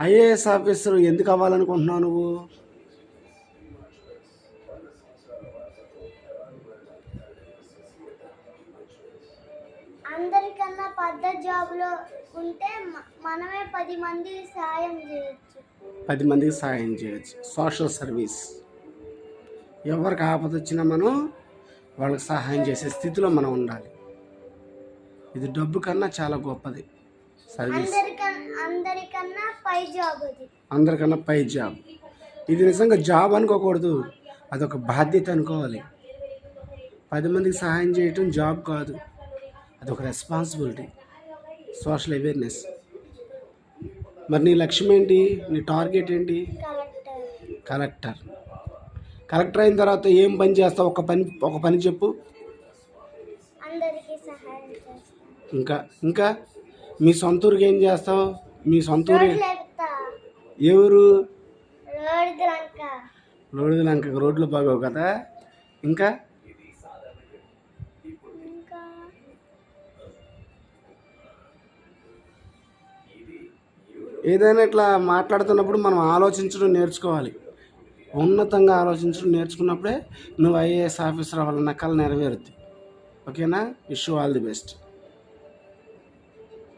IAS officer ఎందుకు అవ్వాలనుకుంటున్నావు నువ్వు? అందరికన్నా పెద్ద జాబ్లో ఉంటే మనమే పది మంది సాయం చేయొచ్చు. పది మందికి సహాయం చేయొచ్చు. Social service. ఎవరికి ఆపద వచ్చినా మనం వాళ్ళకి సహాయం చేసే స్థితిలో మనం ఉండాలి. ఇది డబ్బు కన్నా చాలా గొప్పది. సర్వీస్. అందరికన్నా అందరికన్నా పై జాబ్ అది. అందరికన్నా పై జాబ్ ఇది నిజంగా జాబ్ అనుకోకూడదు. అదొక బాధ్యత అనుకోవాలి. పది మందికి సహాయం చేయటం జాబ్ కాదు. అదొక రెస్పాన్సిబిలిటీ. Social awareness. మరి నీ లక్ష్యం ఏంటి? నీ టార్గెట్ ఏంటి? కలెక్టర్. కలెక్టర్. అయిన తర్వాత ఏం పని చేస్తావు? ఒక పని ఒక పని చెప్పు. ఇంకా ఇంకా మీ సొంత ఊరికి ఏం చేస్తావు? మీ సొంత ఊరు ఎవరు రోడ్డు లంక. రోడ్లు బాగోవు కదా ఇంకా? ఇంకా? ఏదైనా ఇట్లా మాట్లాడుతున్నప్పుడు మనం ఆలోచించడం నేర్చుకోవాలి. ఉన్నతంగా ఆలోచించడం నేర్చుకున్నప్పుడే నువ్వు ఐఏఎస్ ఆఫీసర్ అవ్వాలన్న కళ నెరవేరుద్ది. ఓకేనా? Wish all the best.